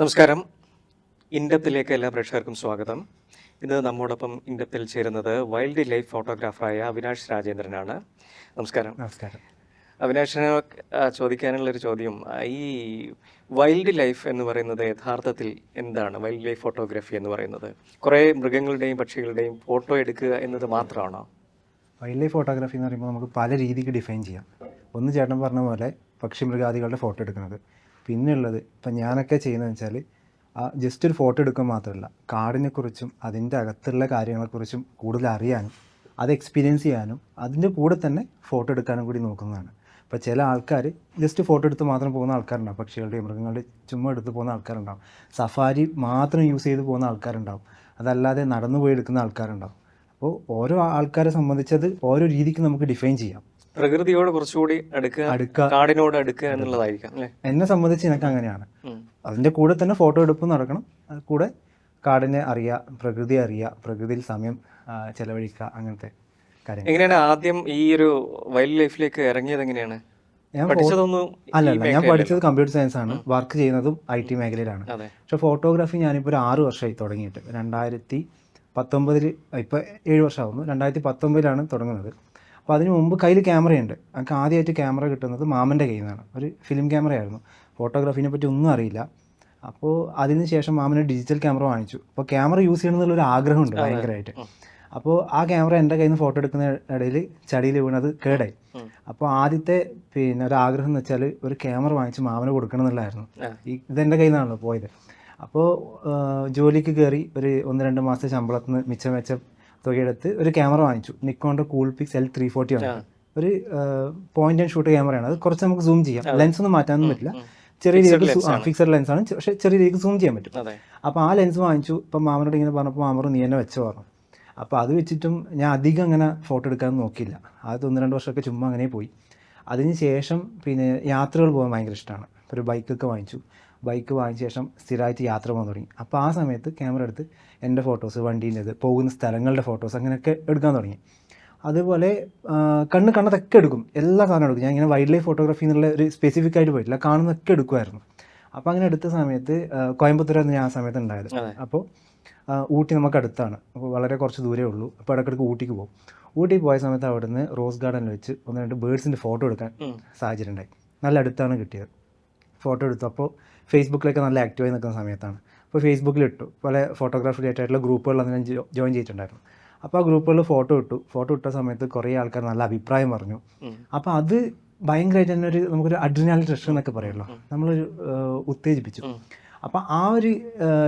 നമസ്കാരം. ഇൻഡപ്തിലേക്ക് എല്ലാ പ്രേക്ഷകർക്കും സ്വാഗതം. ഇന്ന് നമ്മോടൊപ്പം ഇൻഡപ്തിൽ ചേരുന്നത് വൈൽഡ് ലൈഫ് ഫോട്ടോഗ്രാഫറായ അവിനാഷ് രാജേന്ദ്രനാണ്. നമസ്കാരം. നമസ്കാരം. അവിനാഷിന് ചോദിക്കാനുള്ള ഒരു ചോദ്യം. ഈ വൈൽഡ് ലൈഫ് എന്ന് പറയുന്നത് യഥാർത്ഥത്തിൽ എന്താണ്? വൈൽഡ് ലൈഫ് ഫോട്ടോഗ്രാഫി എന്ന് പറയുന്നത്. കുറേ മൃഗങ്ങളുടെയും പക്ഷികളുടെയും ഫോട്ടോ എടുക്കുക എന്നത് മാത്രമാണോ? വൈൽഡ് ലൈഫ് ഫോട്ടോഗ്രാഫി എന്ന് പറയുമ്പോൾ നമുക്ക് പല രീതിക്ക് ഡിഫൈൻ ചെയ്യാം. ഒന്ന് ചേട്ടൻ പറഞ്ഞ പോലെ പക്ഷി മൃഗാദികളുടെ ഫോട്ടോ എടുക്കുന്നത്. പിന്നെ ഉള്ളത് ഇപ്പം ഞാനൊക്കെ ചെയ്യുന്നതെന്ന് വെച്ചാൽ ആ ജസ്റ്റ് ഒരു ഫോട്ടോ എടുക്കുക മാത്രമല്ല കാടിനെക്കുറിച്ചും അതിന്റെ അകത്തുള്ള കാര്യങ്ങളെക്കുറിച്ചും കൂടുതൽ അറിയാനും അത് എക്സ്പീരിയൻസ് ചെയ്യാനും അതിന്റെ കൂടെ തന്നെ ഫോട്ടോ എടുക്കാനും കൂടി നോക്കുന്നതാണ്. ഇപ്പോൾ ചില ആൾക്കാർ ജസ്റ്റ് ഫോട്ടോ എടുത്ത് മാത്രം പോകുന്ന ആൾക്കാരുണ്ടാവും പക്ഷികളുടെ മൃഗങ്ങളുടെ ചുമ്മാ എടുത്ത് പോകുന്ന ആൾക്കാരുണ്ടാവും. സഫാരി മാത്രം യൂസ് ചെയ്ത് പോകുന്ന ആൾക്കാരുണ്ടാവും. അതല്ലാതെ നടന്നു പോയി എടുക്കുന്ന ആൾക്കാരുണ്ടാവും. അപ്പോൾ ഓരോ ആൾക്കാരെ സംബന്ധിച്ചത് ഓരോ രീതിക്ക് നമുക്ക് ഡിഫൈൻ ചെയ്യാം. പ്രകൃതിയോട് കുറച്ചുകൂടി അടുക്കുക അടുക്കുക. കാടിനോട് അടുക്കുക എന്നുള്ളതായിരിക്കാം അല്ലേ? എന്നെ സംബന്ധിച്ച് എനിക്ക് അങ്ങനെയാണ്. അതിന്റെ കൂടെ തന്നെ ഫോട്ടോ എടുപ്പ് നടക്കണം. കൂടെ കാടിനെ അറിയുക പ്രകൃതി അറിയുക പ്രകൃതിയിൽ സമയം ചെലവഴിക്കുക അങ്ങനത്തെ കാര്യങ്ങൾ. എങ്ങനെയാണ് ആദ്യം ഈ ഒരു വൈൽഡ് ലൈഫിലേക്ക് ഇറങ്ങിയത് എങ്ങനെയാണ്? ഞാൻ അല്ല അല്ല ഞാൻ പഠിച്ചത് കമ്പ്യൂട്ടർ സയൻസ് ആണ്. വർക്ക് ചെയ്യുന്നതും ഐ ടി മേഖലയിലാണ്. പക്ഷെ ഫോട്ടോഗ്രാഫി ഞാനിപ്പോൾ ഒരു ആറ് വർഷമായി തുടങ്ങിയിട്ട്. രണ്ടായിരത്തി പത്തൊമ്പതിൽ ഇപ്പോൾ ഏഴ് വർഷമാകുന്നു രണ്ടായിരത്തി പത്തൊമ്പതിലാണ് തുടങ്ങുന്നത്. അപ്പോൾ അതിന് മുമ്പ് കയ്യിൽ ക്യാമറയുണ്ട്. എനിക്ക് ആദ്യമായിട്ട് ക്യാമറ കിട്ടുന്നത് മാമന്റെ കയ്യിൽ നിന്നാണ്. ഒരു ഫിലിം ക്യാമറയായിരുന്നു. ഫോട്ടോഗ്രാഫിനെ പറ്റി ഒന്നും അറിയില്ല. അപ്പോൾ അതിന് ശേഷം മാമന് ഡിജിറ്റൽ ക്യാമറ വാങ്ങിച്ചു. അപ്പോൾ ക്യാമറ യൂസ് ചെയ്യണം എന്നുള്ളൊരു ആഗ്രഹമുണ്ട് ഭയങ്കരമായിട്ട് അപ്പോൾ ആ ക്യാമറ എന്റെ കയ്യിൽ നിന്ന് ഫോട്ടോ എടുക്കുന്ന ഇടയിൽ ചടിയിൽ വീണത് കേടായി. അപ്പോൾ ആദ്യത്തെ പിന്നെ ഒരു ആഗ്രഹം എന്ന് വെച്ചാൽ ഒരു ക്യാമറ വാങ്ങിച്ച് മാമന് കൊടുക്കണം എന്നുള്ളതായിരുന്നു. ഇതെന്റെ കയ്യിൽ നിന്നാണല്ലോ പോയത്. അപ്പോൾ ജോലിക്ക് കയറി ഒരു ഒന്ന് രണ്ട് മാസത്തെ ശമ്പളത്തിൽ നിന്ന് മിച്ചം വെച്ച തുകയെടുത്ത് ഒരു ക്യാമറ വാങ്ങിച്ചു. നിക്കോണിന്റെ Coolpix L three forty ആണ്. ഒരു പോയിന്റ് ആൻഡ് ഷൂട്ട് ക്യാമറയാണ്. അത് കുറച്ച് നമുക്ക് സൂം ചെയ്യാം. ലെൻസ് ഒന്നും മാറ്റാനൊന്നും പറ്റില്ല. ചെറിയ രീതിക്ക് ഫിക്സഡ് ലെൻസ് ആണ്. പക്ഷേ ചെറിയ രീതിക്ക് സൂം ചെയ്യാൻ പറ്റും. അപ്പോൾ ആ ലെൻസ് വാങ്ങിച്ചു. ഇപ്പം മാമനോട് ഇങ്ങനെ പറഞ്ഞപ്പോൾ മാമർ നീ എന്നെ വെച്ച് പറഞ്ഞു. അപ്പോൾ അത് വെച്ചിട്ടും ഞാൻ അധികം അങ്ങനെ ഫോട്ടോ എടുക്കാൻ നോക്കിയില്ല. ആദ്യത്തെ ഒന്ന് രണ്ട് വർഷമൊക്കെ ചുമ്മാ അങ്ങനെ പോയി. അതിന് ശേഷം പിന്നെ യാത്രകൾ പോകാൻ ഭയങ്കര ഇഷ്ടമാണ്. ഒരു ബൈക്കൊക്കെ വാങ്ങിച്ചു. ബൈക്ക് വാങ്ങിച്ച ശേഷം സ്ഥിരമായിട്ട് യാത്ര പോകാൻ തുടങ്ങി. അപ്പോൾ ആ സമയത്ത് ക്യാമറ എടുത്ത് എന്റെ ഫോട്ടോസ് വണ്ടീന്റെത് പോകുന്ന സ്ഥലങ്ങളുടെ ഫോട്ടോസ് അങ്ങനെയൊക്കെ എടുക്കാൻ തുടങ്ങി. അതുപോലെ കണ്ണ് കണ്ണതൊക്കെ എടുക്കും. എല്ലാ സാധനവും എടുക്കും. ഞാൻ ഇങ്ങനെ വൈൽഡ് ലൈഫ് ഫോട്ടോഗ്രാഫി എന്നുള്ള ഒരു സ്പെസിഫിക് ആയിട്ട് പോയിട്ടില്ല. കാണുന്നതൊക്കെ എടുക്കുമായിരുന്നു. അപ്പോൾ അങ്ങനെ എടുത്ത സമയത്ത് കോയമ്പത്തൂരായിരുന്നു ഞാൻ ആ സമയത്ത് ഉണ്ടായത്. അപ്പോൾ ഊട്ടി നമുക്ക് അടുത്താണ്. അപ്പോൾ വളരെ കുറച്ച് ദൂരേ ഉള്ളൂ. അപ്പോൾ ഇടയ്ക്കിടയ്ക്ക് ഊട്ടിക്ക് പോകും. ഊട്ടി പോയ സമയത്ത് അവിടുന്ന് റോസ് ഗാർഡനിൽ വെച്ച് ഒന്ന് രണ്ട് ബേഡ്സിന്റെ ഫോട്ടോ എടുക്കാൻ. സാഹചര്യം ഉണ്ടായി. നല്ല അടുത്താണ് കിട്ടിയത്. ഫോട്ടോ എടുത്തു അപ്പോൾ ഫേസ്ബുക്കിലൊക്കെ നല്ല ആക്റ്റീവായി നിൽക്കുന്ന സമയത്താണ്. അപ്പോൾ ഫേസ്ബുക്കിൽ ഇട്ടു പല ഫോട്ടോഗ്രാഫി റിലേറ്റഡ് ആയിട്ടുള്ള ഗ്രൂപ്പുകളിൽ അന്ന് ഞാൻ ജോയിൻ ചെയ്തിട്ടുണ്ടായിരുന്നു. അപ്പോൾ ആ ഗ്രൂപ്പുകളിൽ ഫോട്ടോ ഇട്ടു. ഫോട്ടോ ഇട്ട സമയത്ത് കുറേ ആൾക്കാർ നല്ല അഭിപ്രായം പറഞ്ഞു. അപ്പോൾ അത് ഭയങ്കരമായിട്ട് തന്നെ ഒരു നമുക്കൊരു അഡ്രിനാലിൻ റഷ് എന്നൊക്കെ പറയുമല്ലോ. നമ്മളൊരു ഉത്തേജിപ്പിച്ചു. അപ്പോൾ ആ ഒരു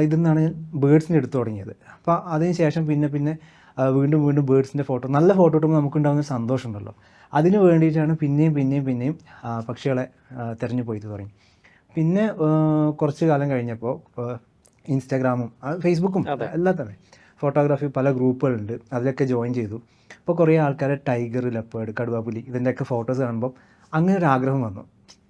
ഇതിൽ നിന്നാണ് ഞാൻ ബേഡ്സിന്റെ എടുത്തു തുടങ്ങിയത്. അപ്പോൾ അതിന് ശേഷം പിന്നെ പിന്നെ വീണ്ടും വീണ്ടും ബേഡ്സിന്റെ ഫോട്ടോ നല്ല ഫോട്ടോ കിട്ടുമ്പോൾ നമുക്കുണ്ടാകുന്ന ഒരു സന്തോഷമുണ്ടല്ലോ. അതിന് വേണ്ടിയിട്ടാണ് പിന്നെയും പിന്നെയും പിന്നെയും പക്ഷികളെ തിരഞ്ഞു പോയി തുടങ്ങി. പിന്നെ കുറച്ച് കാലം കഴിഞ്ഞപ്പോൾ ഇൻസ്റ്റാഗ്രാമും ഫേസ്ബുക്കും എല്ലാം തന്നെ. ഫോട്ടോഗ്രാഫി പല ഗ്രൂപ്പുകളുണ്ട്. അതിലൊക്കെ ജോയിൻ ചെയ്തു. അപ്പോൾ കുറേ ആൾക്കാരെ ടൈഗർ ലെപ്പേഡ് കടുവാപ്പുലി ഇതിന്റെയൊക്കെ ഫോട്ടോസ് കാണുമ്പോൾ അങ്ങനെ ഒരു ആഗ്രഹം വന്നു.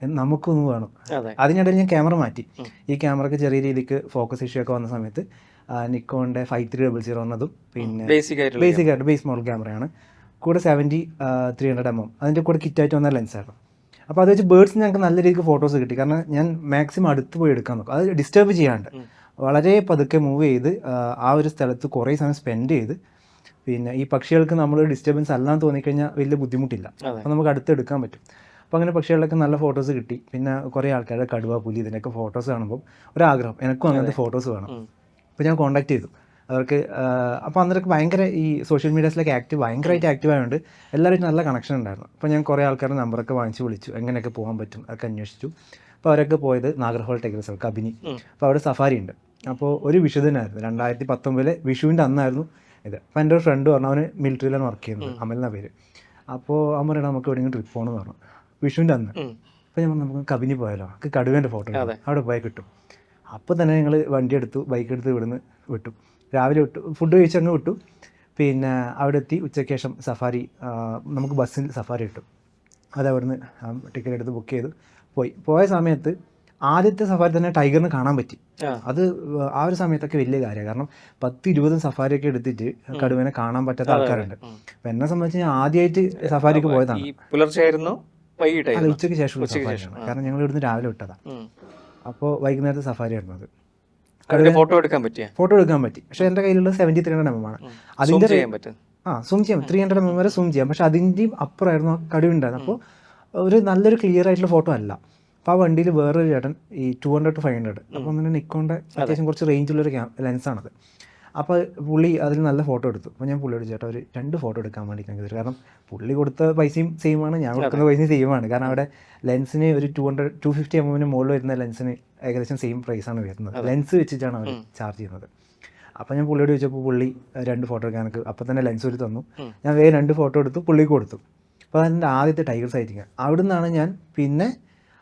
നമുക്കൊന്നും വേണം. അതിനിടയിൽ ഞാൻ ക്യാമറ മാറ്റി. ഈ ക്യാമറയ്ക്ക് ചെറിയ രീതിക്ക് ഫോക്കസ് ഇഷ്യൂ ഒക്കെ വന്ന സമയത്ത് നിക്കോണിന്റെ ഫൈവ് ത്രീ ഡബിൾ സീറോ എന്നതും പിന്നെ ബേസിക്കായിട്ട് ബേസിക് ആയിട്ട് ബേസ് മോഡൽ ക്യാമറയാണ് കൂടെ seventy three hundred M M അതിന്റെ കൂടെ കിറ്റായിട്ട് വന്ന ലെൻസായിരുന്നു അപ്പോൾ അത് വെച്ച് ബേർഡ്സ് ഞങ്ങൾക്ക് നല്ല രീതിക്ക് ഫോട്ടോസ് കിട്ടി. കാരണം ഞാൻ മാക്സിമം അടുത്ത് പോയി എടുക്കാൻ നോക്കും. അത് ഡിസ്റ്റർബ് ചെയ്യാണ്ട്. വളരെ പതുക്കെ മൂവ് ചെയ്ത് ആ, ഒരു സ്ഥലത്ത് കുറേ സമയം സ്പെൻഡ് ചെയ്ത് പിന്നെ ഈ പക്ഷികൾക്ക് നമ്മൾ ഡിസ്റ്റർബൻസ് അല്ലാന്ന് തോന്നിക്കഴിഞ്ഞാൽ വലിയ ബുദ്ധിമുട്ടില്ല. അപ്പോൾ നമുക്ക് അടുത്ത് എടുക്കാൻ പറ്റും. അപ്പോൾ അങ്ങനെ പക്ഷികളിലൊക്കെ നല്ല ഫോട്ടോസ് കിട്ടി. പിന്നെ കുറേ ആൾക്കാരുടെ കടുവ പുലി ഇതിനൊക്കെ ഫോട്ടോസ് കാണുമ്പോൾ ഒരാഗ്രഹം. എനിക്കും അങ്ങനത്തെ ഫോട്ടോസ് വേണം. അപ്പോൾ ഞാൻ കോൺടാക്ട് ചെയ്തു. അവർക്ക് അപ്പോൾ അന്നേരം ഭയങ്കര ഈ സോഷ്യൽ മീഡിയാസിലൊക്കെ ആക്റ്റീവ് ഭയങ്കരമായിട്ട് ആക്റ്റീവ് ആയതുകൊണ്ട് എല്ലാവരും നല്ല കണക്ഷൻ ഉണ്ടായിരുന്നു. അപ്പോൾ ഞാൻ കുറേ ആൾക്കാരുടെ നമ്പറൊക്കെ വാങ്ങിച്ച് വിളിച്ചു. എങ്ങനെയൊക്കെ പോകാൻ പറ്റും അതൊക്കെ അന്വേഷിച്ചു. അപ്പോൾ അവരൊക്കെ പോയത് നാഗർഹോൾ ടൈഗർ റിസർവ് കബിനി. അപ്പോൾ അവിടെ സഫാരി ഉണ്ട്. അപ്പോൾ ഒരു വിഷുദിനായിരുന്നു രണ്ടായിരത്തി പത്തൊമ്പതിലെ വിഷുവിന്റെ അന്നായിരുന്നു ഇത്. അപ്പോൾ എന്റെ ഒരു ഫ്രണ്ട് പറഞ്ഞു അവന് മിലിറ്ററിയിലാണ് വർക്ക് ചെയ്യുന്നത്. അമൽ എന്ന പേര്. അപ്പോൾ അവൻ പറയണം നമുക്ക് എവിടെയെങ്കിലും ട്രിപ്പ് പോകണം എന്ന് പറഞ്ഞു. വിഷുവിന്റെ അന്ന്. അപ്പോൾ ഞാൻ നമുക്ക് കബിനി പോയാലോ? നമുക്ക് കടുവേന്റെ ഫോട്ടോ. അവിടെ പോയാൽ കിട്ടും. അപ്പോൾ തന്നെ ഞങ്ങൾ വണ്ടി എടുത്തു ബൈക്ക് എടുത്ത് ഇവിടുന്ന് വിട്ടു. രാവിലെ വിട്ടു ഫുഡ് കഴിച്ച് അങ്ങ് വിട്ടു. പിന്നെ അവിടെ എത്തി ഉച്ചയ്ക്ക് ശേഷം സഫാരി നമുക്ക് ബസ്സിൽ സഫാരി കിട്ടും അത് അവിടുന്ന് ടിക്കറ്റ് എടുത്ത് ബുക്ക് ചെയ്തു. പോയി. പോയ സമയത്ത് ആദ്യത്തെ സഫാരി തന്നെ ടൈഗറിന് കാണാൻ പറ്റി. അത് ആ ഒരു സമയത്തൊക്കെ വലിയ കാര്യമാണ്. കാരണം പത്ത് ഇരുപതും സഫാരിയൊക്കെ എടുത്തിട്ട് കടുവനെ കാണാൻ പറ്റാത്ത ആൾക്കാരുണ്ട്. അപ്പം എന്നെ സംബന്ധിച്ച് ഞാൻ ആദ്യമായിട്ട് സഫാരിക്ക് പോയതാണ്. പുലർച്ചെയായിരുന്നു വൈകിട്ടായിരുന്നു? ഉച്ചയ്ക്ക് ശേഷം. സഫാരിയാണ് കാരണം ഞങ്ങൾ ഇവിടുന്ന് രാവിലെ വിട്ടതാണ് അപ്പോൾ വൈകുന്നേരത്തെ സഫാരി ആയിരുന്നു അത്. ഫോട്ടോ എടുക്കാൻ പറ്റിയ? ഫോട്ടോ എടുക്കാൻ പറ്റി. പക്ഷെ എന്റെ കയ്യിലുള്ള സെവന്റി ത്രീ ഹൺഡ്രഡ് എം ആണ്. അതിന്റെ ചെയ്യാൻ പറ്റും. ആ സൂം ചെയ്യാം ത്രീ ഹൺഡ്രഡ് എം വരെ സൂം ചെയ്യാം. പക്ഷെ അതിന്റെയും അപ്പുറമായിരുന്നു ആ കടുവുണ്ടായിരുന്നത് അപ്പോൾ ഒരു നല്ലൊരു ക്ലിയർ ആയിട്ടുള്ള ഫോട്ടോ അല്ല. അപ്പോൾ ആ വണ്ടിയിൽ വേറൊരു ചേട്ടൻ ഈ two hundred two five hundred അപ്പോൾ അങ്ങനെ നിക്കോണ്ട അത്യാവശ്യം കുറച്ച് റേഞ്ചുള്ളൊരു ക്യാ ലെൻസാണത് അപ്പോൾ പുള്ളി അതിൽ നല്ല ഫോട്ടോ എടുത്തു. അപ്പോൾ ഞാൻ പുള്ളിയോട് ചേട്ടാ ഒരു രണ്ട് ഫോട്ടോ എടുക്കാൻ വേണ്ടി തരും. കാരണം പുള്ളി കൊടുത്ത പൈസയും സെയിമാണ് ഞാൻ കൊടുക്കുന്ന പൈസയും സെയിമാണ് കാരണം അവിടെ ലെൻസിന് ഒരു two hundred two fifty M എമ്മിന് മുകളിൽ വരുന്ന ലെൻസിന് ഏകദേശം സെയിം പ്രൈസാണ് വരുന്നത്. ലെൻസ് വെച്ചിട്ടാണ് അവർ ചാർജ് ചെയ്യുന്നത്. അപ്പോൾ ഞാൻ പുള്ളിയോട് ചോദിച്ചപ്പോൾ പുള്ളി രണ്ട് ഫോട്ടോ എടുക്കാൻ എനിക്ക് അപ്പം തന്നെ ലെൻസ് ഒരു തന്നു. ഞാൻ വേറെ രണ്ട് ഫോട്ടോ എടുത്തു പുള്ളിക്ക് കൊടുത്തു. അപ്പോൾ അതിന്റെ ആദ്യത്തെ ടൈഗർ സൈറ്റിങ് അവിടെ നിന്നാണ് ഞാൻ പിന്നെ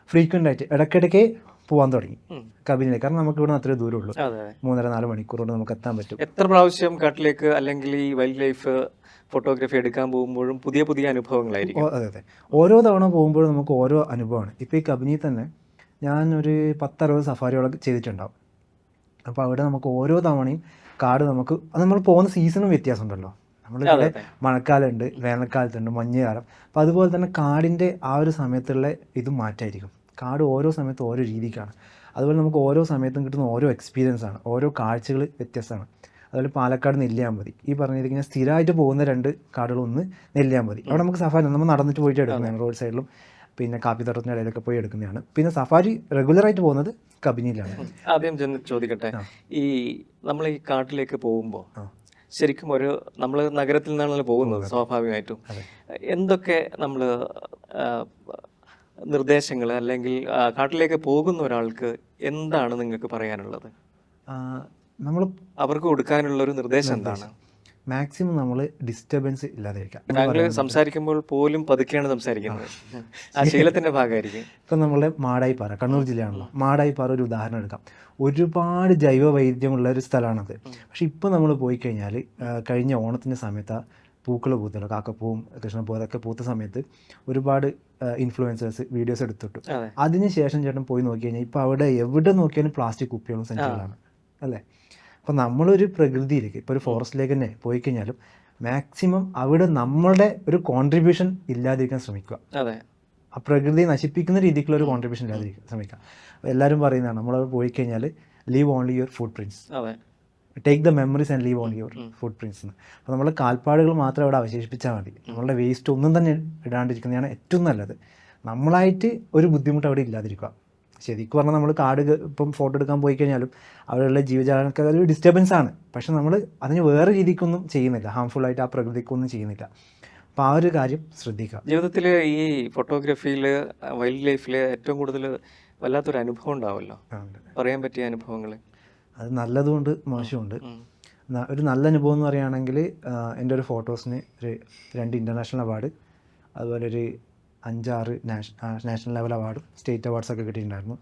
ഫ്രീക്വന്റ് ആയിട്ട് ഇടയ്ക്കിടയ്ക്ക് പോകാൻ തുടങ്ങി. കബിനിലേക്ക് കാരണം നമുക്ക് ഇവിടെ അത്രേ ദൂരമുള്ളൂ. മൂന്നര നാല് മണിക്കൂർ കൊണ്ട് നമുക്ക് എത്താൻ പറ്റും. എത്ര പ്രാവശ്യം കാട്ടിലേക്ക് അല്ലെങ്കിൽ ഈ വൈൽഡ് ലൈഫ് ഫോട്ടോഗ്രാഫി എടുക്കാൻ പോകുമ്പോഴും പുതിയ പുതിയ അനുഭവങ്ങളായിരിക്കും? അതെ അതെ. ഓരോ തവണ പോകുമ്പോഴും നമുക്ക് ഓരോ അനുഭവമാണ്. ഇപ്പോൾ ഈ കബിനിയിൽ തന്നെ ഞാൻ ഒരു പത്തറുപത് സഫാരികളൊക്കെ ചെയ്തിട്ടുണ്ടാവും. അപ്പോൾ അവിടെ നമുക്ക് ഓരോ തവണയും കാട് നമുക്ക് അത് നമ്മൾ പോകുന്ന സീസണും വ്യത്യാസമുണ്ടല്ലോ. നമ്മളിവിടെ. മഴക്കാലമുണ്ട് വേനൽക്കാലത്തുണ്ട് മഞ്ഞുകാലം അപ്പോൾ അതുപോലെ തന്നെ കാടിന്റെ ആ ഒരു സമയത്തുള്ള ഇതും മാറ്റമായിരിക്കും കാട് ഓരോ സമയത്തും ഓരോ രീതിക്കാണ്. അതുപോലെ നമുക്ക് ഓരോ സമയത്തും കിട്ടുന്ന ഓരോ എക്സ്പീരിയൻസ് ആണ്. ഓരോ കാഴ്ചകൾ വ്യത്യസ്തമാണ്. അതുപോലെ പാലക്കാട് നെല്ലിയാമ്പതി. ഈ പറഞ്ഞിരിക്കുന്ന സ്ഥിരമായിട്ട് പോകുന്ന രണ്ട് കാടുകളൊന്ന് നെല്ലിയാമ്പതി. അവിടെ നമുക്ക് സഫാരി നമ്മൾ നടന്നിട്ട് പോയിട്ട് എടുക്കുന്നതാണ് റോഡ് സൈഡിലും പിന്നെ കാപ്പിത്തോട്ടത്തിന്റെ ഇടയിലൊക്കെ പോയി എടുക്കുന്നതാണ്. പിന്നെ സഫാരി റെഗുലറായിട്ട് പോകുന്നത് കബിനിയിലാണ്. ആദ്യം ചെന്ന് ചോദിക്കട്ടെ. ഈ നമ്മൾ ഈ കാട്ടിലേക്ക് പോകുമ്പോൾ ശരിക്കും ഒരു നമ്മൾ നഗരത്തിൽ നിന്നാണല്ലോ പോകുന്നത് സ്വാഭാവികമായിട്ടും. എന്തൊക്കെ നമ്മൾ നിർദ്ദേശങ്ങൾ അല്ലെങ്കിൽ കാട്ടിലേക്ക് പോകുന്ന ഒരാൾക്ക് എന്താണ് നിങ്ങൾക്ക് പറയാനുള്ളത്? നമ്മൾ അവർക്ക് കൊടുക്കാനുള്ള ഒരു നിർദ്ദേശം എന്താണ്? മാക്സിമം നമ്മൾ ഡിസ്റ്റർബൻസ് ഇല്ലാതിരിക്കാം. താങ്കൾ സംസാരിക്കുമ്പോൾ പോലും പതുക്കെയാണ് സംസാരിക്കുന്നത്. ആ. ശീലത്തിന്റെ ഭാഗമായിരിക്കും. ഇപ്പം നമ്മളെ മാടായിപ്പാറ കണ്ണൂർ ജില്ലയാണല്ലോ. മാടായിപ്പാറ ഒരു ഉദാഹരണം എടുക്കാം. ഒരുപാട് ജൈവ വൈദ്യമുള്ള ഒരു സ്ഥലമാണത്. പക്ഷെ ഇപ്പം നമ്മൾ പോയി കഴിഞ്ഞാൽ കഴിഞ്ഞ ഓണത്തിന്റെ സമയത്ത് പൂക്കൾ പൂത്തല്ലോ കാക്കപ്പൂവും കൃഷ്ണപ്പൂ അതൊക്കെ പൂത്ത സമയത്ത് ഒരുപാട് ഇൻഫ്ലുവൻസേഴ്സ് വീഡിയോസ് എടുത്തിട്ടു. അതെ. അതിനുശേഷം ചേട്ടൻ പോയി നോക്കി കഴിഞ്ഞാൽ ഇപ്പോൾ അവിടെ എവിടെ നോക്കിയാലും പ്ലാസ്റ്റിക് കുപ്പികളും സഞ്ചികളാണ് അല്ലേ? അപ്പോൾ നമ്മളൊരു പ്രകൃതിയിലേക്ക് ഇപ്പോൾ ഒരു ഫോറസ്റ്റിലേക്ക് തന്നെ പോയി കഴിഞ്ഞാലും മാക്സിമം അവിടെ നമ്മളുടെ ഒരു കോൺട്രിബ്യൂഷൻ ഇല്ലാതിരിക്കാൻ ശ്രമിക്കുക. ആ പ്രകൃതിയെ നശിപ്പിക്കുന്ന രീതിക്കുള്ള ഒരു കോൺട്രിബ്യൂഷൻ ഇല്ലാതിരിക്കാൻ ശ്രമിക്കുക. എല്ലാവരും പറയുന്നതാണ് നമ്മളവിടെ പോയി കഴിഞ്ഞാൽ leave only your footprints take the memories and leave on your footprints എന്ന് അപ്പോൾ നമ്മളെ കാൽപ്പാടുകൾ മാത്രം അവിടെ അവശേഷിപ്പിച്ചാൽ മതി. നമ്മളുടെ വേസ്റ്റ് ഒന്നും തന്നെ ഇടാണ്ടിരിക്കുന്നതാണ് ഏറ്റവും നല്ലത്. നമ്മളായിട്ട് ഒരു ബുദ്ധിമുട്ട് അവിടെ ഇല്ലാതിരിക്കുക. ശരിക്കും പറഞ്ഞാൽ നമ്മൾ കാട് ഇപ്പം ഫോട്ടോ എടുക്കാൻ പോയി കഴിഞ്ഞാലും അവിടെയുള്ള ജീവജാലങ്ങൾക്ക് അതൊരു ഡിസ്റ്റർബൻസ് ആണ്. പക്ഷെ നമ്മൾ അതിന് വേറെ രീതിക്കൊന്നും ചെയ്യുന്നില്ല. ഹാംഫുൾ ആയിട്ട് ആ പ്രകൃതിക്കൊന്നും ചെയ്യുന്നില്ല. അപ്പോൾ ആ ഒരു കാര്യം ശ്രദ്ധിക്കുക. ജീവിതത്തിൽ ഈ ഫോട്ടോഗ്രാഫിയിൽ വൈൽഡ് ലൈഫിൽ ഏറ്റവും കൂടുതൽ വല്ലാത്തൊരു അനുഭവം ഉണ്ടാവുമല്ലോ പറയാൻ പറ്റിയ അനുഭവങ്ങൾ അത് നല്ലതുകൊണ്ട് മോശമുണ്ട്. ഒരു നല്ല അനുഭവം എന്ന് പറയുകയാണെങ്കിൽ എന്റെ ഒരു ഫോട്ടോസിന് ഒരു രണ്ട് ഇന്റർനാഷണൽ അവാർഡ് അതുപോലെ ഒരു അഞ്ചാറ് നാഷ നാഷണൽ ലെവൽ അവാർഡും സ്റ്റേറ്റ് അവാർഡ്സൊക്കെ കിട്ടിയിട്ടുണ്ടായിരുന്നു.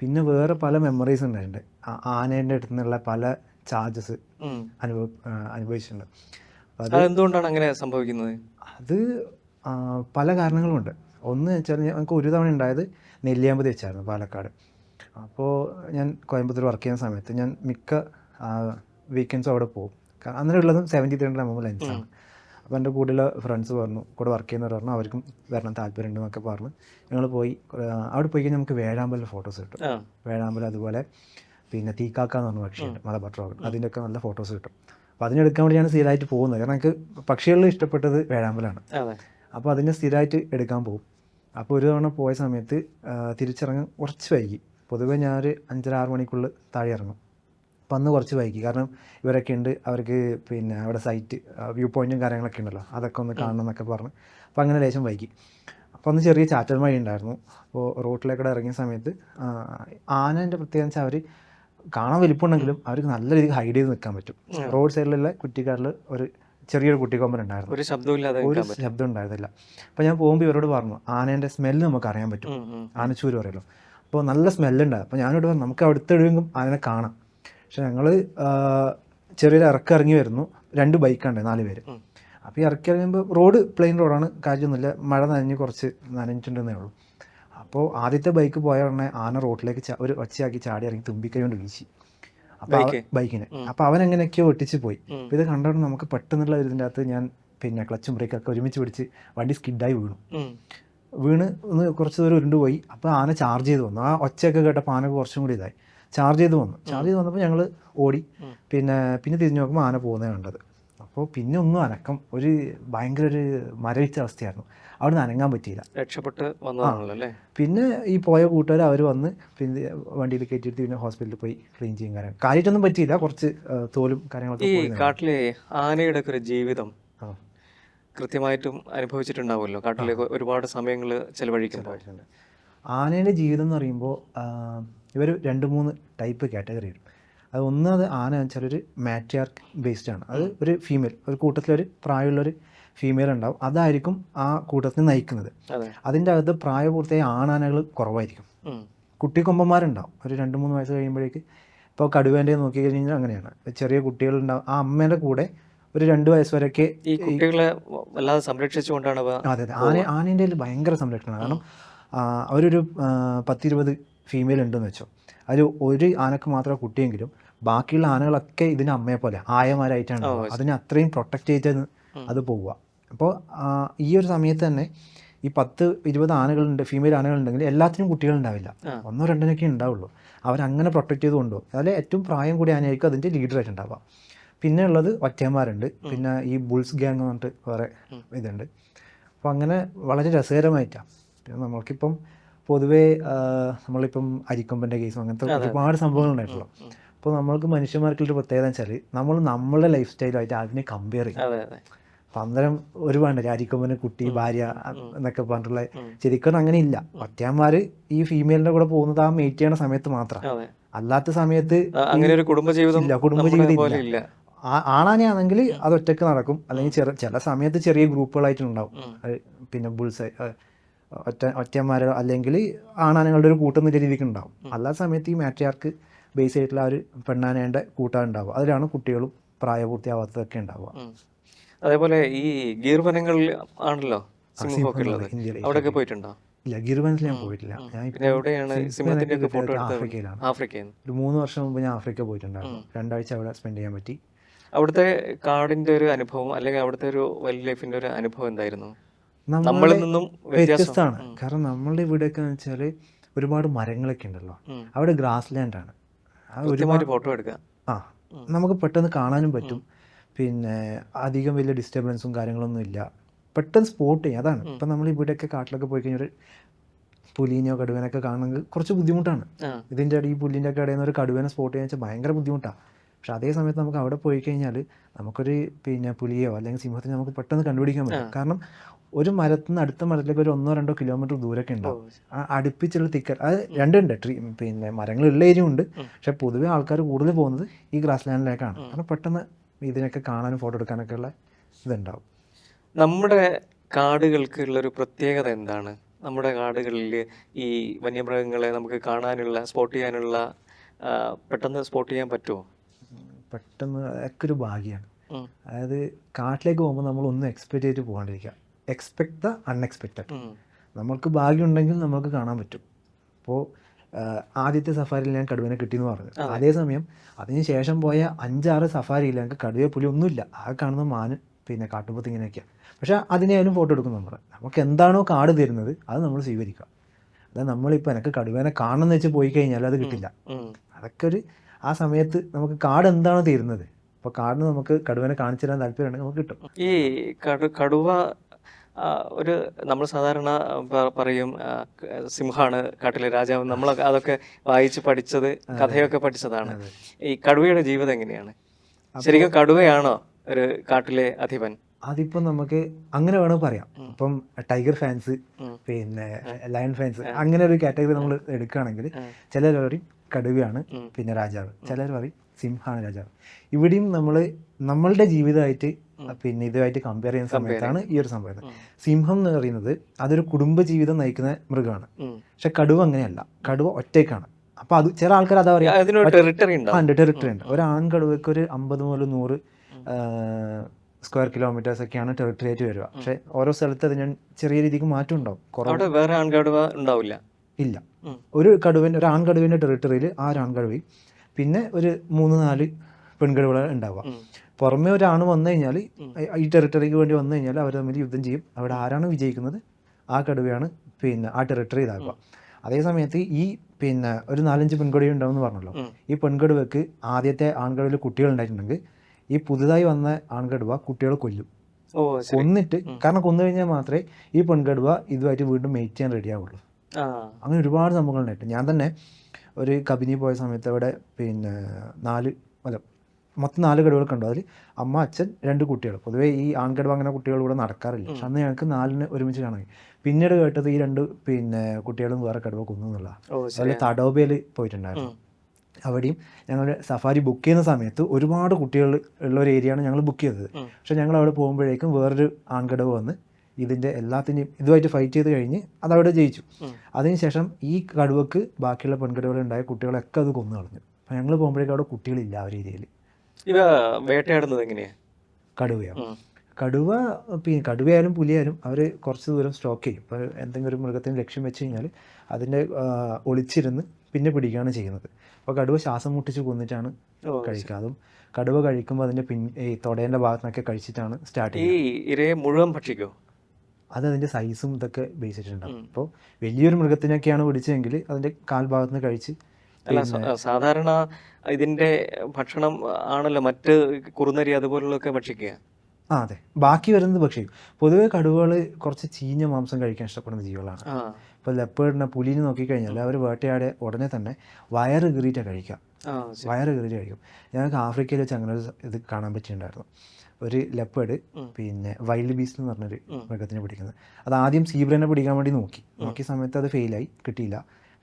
പിന്നെ വേറെ പല മെമ്മറീസ് ഉണ്ടായിട്ടുണ്ട്. ആനേന്റെ അടുത്ത് നിന്നുള്ള പല ചാർജസ് അനുഭവ അനുഭവിച്ചിട്ടുണ്ട്. അതെന്തുകൊണ്ടാണ് അങ്ങനെ സംഭവിക്കുന്നത്? അത് പല കാരണങ്ങളുമുണ്ട് ഒന്ന് വെച്ചാൽ ഞങ്ങൾക്ക് ഒരു തവണ ഉണ്ടായത് നെല്ലിയാമ്പതി വെച്ചായിരുന്നു പാലക്കാട്. അപ്പോൾ ഞാൻ കോയമ്പത്തൂർ വർക്ക് ചെയ്യുന്ന സമയത്ത് ഞാൻ മിക്ക വീക്കെൻഡ്സും അവിടെ പോകും. അങ്ങനെ ഉള്ളതും സെവന്റി ത്രീ ഹൺഡ്രഡ് എം ലെൻസാണ് അപ്പോൾ എന്റെ കൂടെയുള്ള ഫ്രണ്ട്സ് പറഞ്ഞു കൂടെ വർക്ക് ചെയ്യുന്നവർ പറഞ്ഞു അവർക്കും വരണം താല്പര്യം ഉണ്ടെന്നൊക്കെ പറഞ്ഞു. ഞങ്ങൾ പോയി അവിടെ പോയി കഴിഞ്ഞാൽ നമുക്ക് വേഴാമ്പലിന്റെ ഫോട്ടോസ് കിട്ടും. വേഴാമ്പലം അതുപോലെ പിന്നെ തീക്കാക്ക എന്ന് പറഞ്ഞ പക്ഷിയുണ്ട് മദർ ബട്ടറോഗ് അതിന്റെയൊക്കെ നല്ല ഫോട്ടോസ് കിട്ടും. അപ്പോൾ അതിനെടുക്കാൻ ഞാൻ സ്ഥിരമായിട്ട് പോകുന്നത്. കാരണം എനിക്ക് പക്ഷികളിൽ ഇഷ്ടപ്പെട്ടത് വേഴാമ്പലാണ്. അപ്പോൾ അതിനെ സ്ഥിരമായിട്ട് എടുക്കാൻ പോകും. അപ്പോൾ ഒരു തവണ പോയ സമയത്ത് തിരിച്ചിറങ്ങാൻ കുറച്ച് വൈകി. പൊതുവേ ഞാനൊരു അഞ്ചര ആറ് മണിക്കുള്ളിൽ താഴെ ഇറങ്ങും അപ്പം അന്ന് കുറച്ച് വൈകി. കാരണം ഇവരൊക്കെ ഉണ്ട്. അവർക്ക് പിന്നെ അവിടെ സൈറ്റ് വ്യൂ പോയിന്റും കാര്യങ്ങളൊക്കെ ഉണ്ടല്ലോ. അതൊക്കെ ഒന്ന് കാണണം എന്നൊക്കെ പറഞ്ഞ്. അപ്പോൾ അങ്ങനെ ലേശം വൈകി. അപ്പോൾ അന്ന് ചെറിയ ചാറ്റൽ മഴ ഉണ്ടായിരുന്നു. അപ്പോൾ റോട്ടിലേക്കൂടെ ഇറങ്ങിയ സമയത്ത് ആനേന്റെ പ്രത്യേകത വെച്ചാൽ അവർ കാണാൻ വലിപ്പമുണ്ടെങ്കിലും അവർക്ക് നല്ല രീതിയിൽ ഹൈഡ് ചെയ്ത് നിൽക്കാൻ പറ്റും. റോഡ് സൈഡിലുള്ള കുറ്റിക്കാരിൽ ഒരു ചെറിയൊരു കുട്ടിക്കൊമ്പൻ ഉണ്ടായിരുന്നു. ഒരു ശബ്ദമില്ലാതെ ഒരു ശബ്ദം ഉണ്ടായിരുന്നില്ല. അപ്പോൾ ഞാൻ പോകുമ്പോൾ ഇവരോട് പറഞ്ഞു ആനേന്റെ സ്മെല്ല് നമുക്ക് അറിയാൻ പറ്റും. ആനച്ചൂര് പറയല്ലോ. അപ്പോൾ നല്ല സ്മെല്ലുണ്ട്. അപ്പോൾ ഞാനിവിടെ വന്നു നമുക്ക് അവിടുത്തെ എഴുതും അതിനെ കാണാം. പക്ഷെ ഞങ്ങൾ ചെറിയൊരു ഇറക്കം ഇറങ്ങി വരുന്നു. രണ്ട് ബൈക്കുണ്ട് നാല് പേര്. അപ്പോൾ ഈ ഇറക്കി ഇറങ്ങുമ്പോൾ റോഡ് പ്ലെയിൻ റോഡാണ്. കാര്യമൊന്നുമില്ല. മഴ നനഞ്ഞ് കുറച്ച് നനഞ്ഞിട്ടുണ്ടെന്നേ ഉള്ളൂ. അപ്പോൾ ആദ്യത്തെ ബൈക്ക് പോയ ഉടനെ ആന റോഡിലേക്ക് ഒരു ഒച്ചയാക്കി ചാടി ഇറങ്ങി തുമ്പിക്കൈ കൊണ്ട് വീശി അപ്പോൾ ബൈക്ക്? ബൈക്കിന്. അപ്പോൾ അവൻ എങ്ങനെയൊക്കെയോ ഒട്ടിച്ച് പോയി. അപ്പോൾ ഇത് കണ്ടോണ്ട് നമുക്ക് പെട്ടെന്നുള്ള ഇതിന്റെ അകത്ത് ഞാൻ പിന്നെ ക്ലച്ചും ബ്രേക്കൊക്കെ ഒരുമിച്ച് പിടിച്ച് വണ്ടി സ്കിഡായി വീണു. വീണ് ഒന്ന് കുറച്ച് ദൂരം ഉരുണ്ട് പോയി. അപ്പോൾ ആന ചാർജ് ചെയ്ത് വന്നു. ആ ഒച്ചയൊക്കെ കേട്ടപ്പോൾ ആന കുറച്ചും കൂടി ഇതായി. ചാർജ് ചെയ്ത് വന്നു. ചാർജ് ചെയ്ത് വന്നപ്പോൾ ഞങ്ങൾ ഓടി. പിന്നെ പിന്നെ തിരിഞ്ഞു നോക്കുമ്പോൾ ആന പോകുന്നത് കണ്ടത്. അപ്പോൾ പിന്നെ ഒന്നും അനക്കം. ഒരു ഭയങ്കര ഒരു മരവിച്ച അവസ്ഥയായിരുന്നു. അവിടെ നിന്ന് അനങ്ങാൻ പറ്റിയില്ല. രക്ഷപ്പെട്ട് വന്നതാണല്ലേ പിന്നെ ഈ പോയ കൂട്ടുകാർ അവർ വന്ന് പിന്നെ വണ്ടിയിൽ കയറ്റിയിട്ട് പിന്നെ ഹോസ്പിറ്റലിൽ പോയി ക്ലീൻ ചെയ്യും കാര്യം കാര്യമായിട്ടൊന്നും പറ്റിയില്ല. കുറച്ച് തോലും കാര്യങ്ങളൊക്കെ ഈ. കാട്ടിലെ ആനയുടെ ഒക്കെ ഒരു ജീവിതം. കൃത്യമായിട്ടും അനുഭവിച്ചിട്ടുണ്ടാവുമല്ലോ. കാട്ടിലെ ഒരുപാട് സമയങ്ങൾ ചെലവഴിക്കുമ്പോൾ. ആനയുടെ ജീവിതം എന്ന് പറയുമ്പോൾ ഇവർ രണ്ട് മൂന്ന് ടൈപ്പ് കാറ്റഗറി വരും അത് ഒന്ന് അത് ആന എന്ന് വെച്ചാൽ ഒരു മാട്രിയാർക്ക് ബേസ്ഡ് ആണ്. അത് ഒരു ഫീമെയിൽ ഒരു കൂട്ടത്തിലൊരു പ്രായമുള്ളൊരു ഫീമെയിൽ ഉണ്ടാവും. അതായിരിക്കും ആ കൂട്ടത്തിന് നയിക്കുന്നത്. അതിന്റെ അകത്ത് പ്രായപൂർത്തിയായ ആണാനകൾ കുറവായിരിക്കും. കുട്ടി കുട്ടിക്കൊമ്പന്മാരുണ്ടാവും. ഒരു രണ്ട് മൂന്ന് വയസ്സ് കഴിയുമ്പോഴേക്ക്. ഇപ്പോൾ കടുവേന്റെ നോക്കി കഴിഞ്ഞാൽ അങ്ങനെയാണ്. ചെറിയ കുട്ടികളുണ്ടാവും. ആ അമ്മേന്റെ കൂടെ ഒരു രണ്ട് വയസ്സ് വരെയൊക്കെ ഈ കുട്ടികളെ വല്ലാതെ സംരക്ഷിച്ചുകൊണ്ടാണ് അതെ അതെ. ആന ആനേന്റെ ഭയങ്കര സംരക്ഷണം കാരണം അവരൊരു പത്തിരുപത് ഫീമെയിൽ ഉണ്ടെന്ന് വെച്ചോ. അതിൽ ഒരു ആനക്ക് മാത്രമേ കുട്ടിയെങ്കിലും ബാക്കിയുള്ള ആനകളൊക്കെ ഇതിന് അമ്മയെ പോലെ ആയമാരായിട്ടാണ് അതിനെ അത്രയും പ്രൊട്ടക്റ്റ് ചെയ്ത് അത് പോവുക. അപ്പോൾ ഈ ഒരു സമയത്ത് തന്നെ ഈ പത്ത് ഇരുപത് ആനകളുണ്ട് ഫീമെയിൽ ആനകളുണ്ടെങ്കിൽ എല്ലാത്തിനും കുട്ടികളുണ്ടാവില്ല. ഒന്നോ രണ്ടിനൊക്കെ ഉണ്ടാവുള്ളൂ. അവരങ്ങനെ പ്രൊട്ടക്റ്റ് ചെയ്ത് കൊണ്ടുപോകും അതിൽ ഏറ്റവും പ്രായം കൂടിയ ആനയായിരിക്കും അതിന്റെ ലീഡറായിട്ട് ഉണ്ടാവുക. പിന്നെ ഉള്ളത് ഒറ്റയന്മാരുണ്ട് പിന്നെ ഈ ബുൾസ് ഗ്യാങ് പറഞ്ഞിട്ട് വേറെ ഇതുണ്ട്. അപ്പോൾ അങ്ങനെ വളരെ രസകരമായിട്ടാണ് പിന്നെ നമ്മൾക്കിപ്പം പൊതുവേ നമ്മളിപ്പം അരിക്കൊമ്പന്റെ കേസും അങ്ങനത്തെ ഒരുപാട് സംഭവങ്ങൾ ഉണ്ടായിട്ടുള്ളൂ. അപ്പോൾ നമ്മൾക്ക് മനുഷ്യന്മാർക്കുള്ളൊരു പ്രത്യേകത വെച്ചാൽ നമ്മൾ നമ്മളുടെ ലൈഫ് സ്റ്റൈലുമായിട്ട് അതിനെ കമ്പയർ ചെയ്യും. അപ്പം അന്നേരം ഒരുപാട് അരിക്കൊമ്പന് കുട്ടി ഭാര്യ എന്നൊക്കെ പറഞ്ഞിട്ടുള്ള ശരിക്കും അങ്ങനെ ഇല്ല ഒറ്റയന്മാർ ഈ ഫീമെയിലിന്റെ കൂടെ പോകുന്നത് ആ മേറ്റ് ചെയ്യണ സമയത്ത് മാത്രം. അല്ലാത്ത സമയത്ത് അങ്ങനെ ഒരു കുടുംബജീവിതം ഇല്ല കുടുംബജീവിതം ഇല്ല. ആണാനെയാണെങ്കിൽ അത് ഒറ്റയ്ക്ക് നടക്കും. അല്ലെങ്കിൽ ചെറു ചില സമയത്ത് ചെറിയ ഗ്രൂപ്പുകളായിട്ടുണ്ടാവും. ഉണ്ടാവും അത് പിന്നെ ബുൾസ് ഒറ്റ ഒറ്റന്മാരോ അല്ലെങ്കിൽ ആണാനകളുടെ ഒരു കൂട്ടം നല്ല രീതിക്ക് ഉണ്ടാവും. അല്ലാ സമയത്ത് ഈ മാട്രിയാർക്ക് ബേസ് ആയിട്ടുള്ള ഒരു പെണ്ണാനേന്റെ കൂട്ടാൻ ഉണ്ടാവുക അതിലാണ് കുട്ടികളും പ്രായപൂർത്തിയാവാത്തതൊക്കെ ഉണ്ടാവുക. അതേപോലെ ഈ ഗീർവനങ്ങളിൽ ആണല്ലോ അവിടെയൊക്കെ പോയിട്ടുണ്ടോ? ഇല്ല ഗിർവൻസിൽ ഞാൻ പോയിട്ടില്ല. ഞാൻ ആഫ്രിക്കയിലാണ്. ആഫ്രിക്കയിൽ ഒരു മൂന്ന് വർഷം മുമ്പ് ഞാൻ ആഫ്രിക്ക പോയിട്ടുണ്ടായിരുന്നു. രണ്ടാഴ്ച അവിടെ സ്പെൻഡ് ചെയ്യാൻ പറ്റി. അവിടുത്തെ കാടിന്റെ ഒരു അനുഭവം അല്ലെങ്കിൽ അവിടുത്തെ ഒരു വൈൽഡ് ലൈഫിന്റെ ഒരു അനുഭവം എന്തായിരുന്നു? നമ്മളിൽ നിന്നും വ്യത്യാസം. വ്യത്യസ്തമാണ്. കാരണം നമ്മളുടെ ഇവിടെയൊക്കെ വെച്ചാൽ ഒരുപാട് മരങ്ങളൊക്കെ ഉണ്ടല്ലോ. അവിടെ ഗ്രാസ് ലാൻഡ് ആണ് ഫോട്ടോ എടുക്കുക. ആ. നമുക്ക് പെട്ടെന്ന് കാണാനും പറ്റും. പിന്നെ അധികം വലിയ ഡിസ്റ്റർബൻസും കാര്യങ്ങളൊന്നും ഇല്ല. പെട്ടെന്ന് സ്പോട്ട് ചെയ്യും. അതാണ്. ഇപ്പം നമ്മൾ ഇവിടെയൊക്കെ കാട്ടിലൊക്കെ പോയി കഴിഞ്ഞാൽ പുലീനെയോ കടുവനൊക്കെ കാണണമെങ്കിൽ കുറച്ച് ബുദ്ധിമുട്ടാണ്. ഇതിന്റെ ഈ പുല്ലിന്റെ ഒക്കെ ഇടയിൽ നിന്ന് ഒരു കടുവനെ സ്പോട്ട് ചെയ്യാന്ന് വെച്ചാൽ ഭയങ്കര ബുദ്ധിമുട്ടാണ് പക്ഷെ അതേ സമയത്ത് നമുക്ക് അവിടെ പോയി കഴിഞ്ഞാൽ നമുക്കൊരു പിന്നെ പുലിയോ അല്ലെങ്കിൽ സിംഹത്തിനെ നമുക്ക് പെട്ടെന്ന് കണ്ടുപിടിക്കാൻ പറ്റും. കാരണം ഒരു മരത്തിൽ നിന്ന് അടുത്ത മരത്തിലേക്ക് ഒരു ഒന്നോ രണ്ടോ കിലോമീറ്റർ ദൂരമൊക്കെ ഉണ്ടാവും. ആ അടുപ്പിച്ചുള്ള തിക്കർ അത് രണ്ടുണ്ട് ട്രീ പിന്നെ മരങ്ങളുള്ള ഏരിയ ഉണ്ട്. പക്ഷെ പൊതുവേ ആൾക്കാർ കൂടുതൽ പോകുന്നത് ഈ ഗ്രാസ് ലാൻഡിലേക്കാണ്. കാരണം പെട്ടെന്ന് ഇതിനൊക്കെ കാണാനും ഫോട്ടോ എടുക്കാനൊക്കെ ഉള്ള ഇതുണ്ടാവും. നമ്മുടെ കാടുകൾക്ക് ഉള്ളൊരു പ്രത്യേകത എന്താണ്? നമ്മുടെ കാടുകളിൽ ഈ വന്യമൃഗങ്ങളെ നമുക്ക് കാണാനുള്ള സ്പോട്ട് ചെയ്യാനുള്ള പെട്ടെന്ന് സ്പോട്ട് ചെയ്യാൻ പറ്റുമോ? പെട്ടെന്ന് അതൊക്കെ ഒരു ഭാഗ്യമാണ് അതായത് കാട്ടിലേക്ക് പോകുമ്പോൾ നമ്മൾ ഒന്നും എക്സ്പെക്ട് ചെയ്തിട്ട് പോകാണ്ടിരിക്കുക. എക്സ്പെക്ട് ദ അൺഎക്സ്പെക്റ്റഡ് നമ്മൾക്ക് നമ്മൾക്ക് ഭാഗ്യമുണ്ടെങ്കിൽ നമുക്ക് കാണാൻ പറ്റും. അപ്പോൾ ആദ്യത്തെ സഫാരിയിൽ ഞാൻ കടുവനെ കിട്ടിയെന്ന് പറഞ്ഞു. അതേസമയം അതിന് ശേഷം പോയ അഞ്ചാറ് സഫാരിയിൽ ഞങ്ങൾക്ക് കടുവേ പുലി ഒന്നുമില്ല. ആ കാണുന്ന മാന് പിന്നെ കാട്ടുപോത്ത് ഇങ്ങനെയൊക്കെയാണ് പക്ഷേ അതിനായാലും ഫോട്ടോ എടുക്കും നമ്മൾ നമുക്ക് എന്താണോ കാട് തരുന്നത് അത് നമ്മൾ സ്വീകരിക്കുക. അതായത് നമ്മളിപ്പോൾ എനിക്ക് കടുവേനെ കാണണമെന്ന് വെച്ച് പോയി കഴിഞ്ഞാൽ അത് കിട്ടില്ല. അതൊക്കെ ഒരു ആ സമയത്ത് നമുക്ക് കാട് എന്താണ് തീരുന്നത്. അപ്പോൾ കാടിന് നമുക്ക് കടുവനെ കാണിച്ചു തരാൻ താല്പര്യമുണ്ടെങ്കിൽ നമുക്ക് കിട്ടും. ഈ കടുവ ഒരു നമ്മൾ സാധാരണ പറയും സിംഹാണ് കാട്ടിലെ രാജാവ്. നമ്മൾ അതൊക്കെ വായിച്ച് പഠിച്ചത് കഥയൊക്കെ പഠിച്ചതാണ്. ഈ കടുവയുടെ ജീവിതം എങ്ങനെയാണ്? ശരിക്കും കടുവയാണോ ഒരു കാട്ടിലെ അധിപൻ? അതിപ്പം നമുക്ക് അങ്ങനെ വേണമെങ്കിൽ പറയാം. ഇപ്പം ടൈഗർ ഫാൻസ് പിന്നെ ലയൺ ഫാൻസ് അങ്ങനെ ഒരു കാറ്റഗറി നമ്മൾ എടുക്കുകയാണെങ്കിൽ ചിലർ പറയും കടുവയാണ് പിന്നെ രാജാവ്. ചിലർ പറയും സിംഹാണ് രാജാവ്. ഇവിടെയും നമ്മൾ നമ്മളുടെ ജീവിതമായിട്ട് പിന്നെ ഇതുമായിട്ട് കമ്പയർ ചെയ്യുന്ന സമയത്താണ് ഈ ഒരു സംഭവം സിംഹം എന്ന് പറയുന്നത് അതൊരു കുടുംബ ജീവിതം നയിക്കുന്ന മൃഗമാണ്. പക്ഷെ കടുവ അങ്ങനെയല്ല. കടുവ ഒറ്റയ്ക്കാണ്. അപ്പൊ അത് ചില ആൾക്കാർ അതാ പറയാ ടെറിട്ടറി ഉണ്ട്. ഉണ്ട് ഒരു ആൺകടുവയ്ക്ക് ഒരു അമ്പത് മുതൽ നൂറ് സ്ക്വയർ കിലോമീറ്റേഴ്സ് ഒക്കെയാണ് ടെറിട്ടറി ആയിട്ട് വരിക. പക്ഷെ ഓരോ സ്ഥലത്ത് അതിന് ചെറിയ രീതിക്ക് മാറ്റം ഉണ്ടാവും. വേറെ ആൺകടുവ ഉണ്ടാവില്ല. ഇല്ല. ഒരു കടുവൻ ഒരു ആൺകടുവിന്റെ ടെറിട്ടറിയിൽ ആ ഒരു ആൺകടുവയും. പിന്നെ ഒരു മൂന്ന് നാല് പെൺകടുവകൾ ഉണ്ടാവുക. പുറമേ ഒരാണ് വന്നു കഴിഞ്ഞാൽ ഈ ടെറിട്ടറിക്ക് വേണ്ടി വന്നു കഴിഞ്ഞാൽ അവർ തമ്മിൽ യുദ്ധം ചെയ്യും. അവിടെ ആരാണ് വിജയിക്കുന്നത്? ആ കടുവയാണ് പിന്നെ ആ ടെറിട്ടറി ഇതാക്കുക. അതേ സമയത്ത് ഈ പിന്നെ ഒരു നാലഞ്ച് പെൺകടുവ ഉണ്ടാവും എന്ന് പറഞ്ഞല്ലോ. ഈ പെൺകടുവയ്ക്ക് ആദ്യത്തെ ആൺകടുവയിൽ കുട്ടികൾ ഉണ്ടായിട്ടുണ്ടെങ്കിൽ ഈ പുതുതായി വന്ന ആൺകടുവ കുട്ടികളെ കൊല്ലും. കൊന്നിട്ട് കാരണം കൊന്നു കഴിഞ്ഞാൽ മാത്രമേ ഈ പെൺകടുവ ഇതുമായിട്ട് വീണ്ടും മേറ്റ് ചെയ്യാൻ റെഡി ആവുള്ളൂ. ആ അങ്ങനെ ഒരുപാട് സംഭവങ്ങൾ ഉണ്ടായിട്ട് ഞാൻ തന്നെ ഒരു കബിനി പോയ സമയത്ത് അവിടെ പിന്നെ നാല് അല്ല മൊത്തം നാല് കടുവകൾ കണ്ടു അതിൽ അമ്മ അച്ഛൻ രണ്ട് കുട്ടികൾ പൊതുവേ ഈ ആൺകടുവ അങ്ങനെ കുട്ടികൾ ഇവിടെ നടക്കാറില്ല. പക്ഷെ അന്ന് ഞങ്ങൾക്ക് നാലിന് ഒരുമിച്ച് കാണാൻ പിന്നീട് കേട്ടത് ഈ രണ്ട് പിന്നെ കുട്ടികളും വേറെ കടുവ കൊന്നു എന്നുള്ള. അതിൽ തടോബയിൽ പോയിട്ടുണ്ടായിരുന്നു. അവിടെയും ഞങ്ങൾ സഫാരി ബുക്ക് ചെയ്യുന്ന സമയത്ത് ഒരുപാട് കുട്ടികൾ ഉള്ള ഒരു ഏരിയയാണ് ഞങ്ങൾ ബുക്ക് ചെയ്തത്. പക്ഷെ ഞങ്ങൾ അവിടെ പോകുമ്പോഴേക്കും വേറൊരു ആൺകടവ് വന്ന് ഇതിന്റെ എല്ലാത്തിന്റെയും ഇതുമായിട്ട് ഫൈറ്റ് ചെയ്ത് കഴിഞ്ഞ് അതവിടെ ജയിച്ചു. അതിനുശേഷം ഈ കടുവക്ക് ബാക്കിയുള്ള പെൺകടുവകളുണ്ടായ കുട്ടികളൊക്കെ അത് കൊന്നു കളഞ്ഞു. അപ്പം ഞങ്ങൾ പോകുമ്പോഴേക്കും അവിടെ കുട്ടികളില്ല ആ ഒരു ഏരിയയിൽ ഇവ വേട്ടയാടുന്നത് എങ്ങനെയാണ് കടുവയാണ് കടുവ പിന്നെ കടുവയായാലും പുലിയായാലും അവർ കുറച്ച് ദൂരം സ്റ്റോക്ക് ചെയ്യും. ഇപ്പോൾ എന്തെങ്കിലും ഒരു മൃഗത്തിന് ലക്ഷ്യം വെച്ച് കഴിഞ്ഞാൽ അതിന്റെ ഒളിച്ചിരുന്ന് പിന്നെ പിടിക്കുകയാണ് ചെയ്യുന്നത്. അപ്പോൾ കടുവ ശ്വാസം മുട്ടിച്ച് കൊന്നിട്ടാണ് കഴിക്കുക. അതും കടുവ കഴിക്കുമ്പോൾ അതിന്റെ പിൻ ഈ തൊടേന്റെ ഭാഗത്തുനിന്നൊക്കെ കഴിച്ചിട്ടാണ് സ്റ്റാർട്ട് ഈ ചെയ്യുന്നത് ഇരയെ മുഴുവൻ ഭക്ഷിക്കോ? അത് അതിന്റെ സൈസും ഇതൊക്കെ ബേസ് ചെയ്തിട്ടുണ്ടാവും. അപ്പോൾ വലിയൊരു മൃഗത്തിനൊക്കെയാണ് പിടിച്ചതെങ്കിൽ അതിന്റെ കാൽഭാഗത്ത് നിന്ന് കഴിച്ച് അല്ല സാധാരണ ഇതിന്റെ ഭക്ഷണം ആണല്ലോ മറ്റ് കുറുനരി അതുപോലുള്ളതൊക്കെ ഭക്ഷിക്കുക? ആ അതെ. ബാക്കി വരുന്നത് ഭക്ഷിക്കും. പൊതുവെ കടുവകൾ കുറച്ച് ചീഞ്ഞ മാംസം കഴിക്കാൻ ഇഷ്ടപ്പെടുന്ന ജീവികളാണ്. ഇപ്പോൾ ലെപ്പേഡിനെ പുലിനെ നോക്കിക്കഴിഞ്ഞാൽ അവർ വേട്ടയാടെ ഉടനെ തന്നെ വയറ് കീറിയിട്ടാണ് കഴിക്കുക. വയറ് കീറിയിട്ട് കഴിക്കും. ഞങ്ങൾക്ക് ആഫ്രിക്കയിൽ വെച്ച് അങ്ങനെ ഒരു ഇത് കാണാൻ പറ്റിയിട്ടുണ്ടായിരുന്നു. ഒരു ലെപ്പേഡ് പിന്നെ വൈൽഡ് ബീസ്റ്റ് എന്ന് പറഞ്ഞൊരു മൃഗത്തിനെ പിടിക്കുന്നത്. അത് ആദ്യം സീബ്രനെ പിടിക്കാൻ വേണ്ടി നോക്കി. നോക്കിയ സമയത്ത് അത് ഫെയിലായി കിട്ടിയില്ല.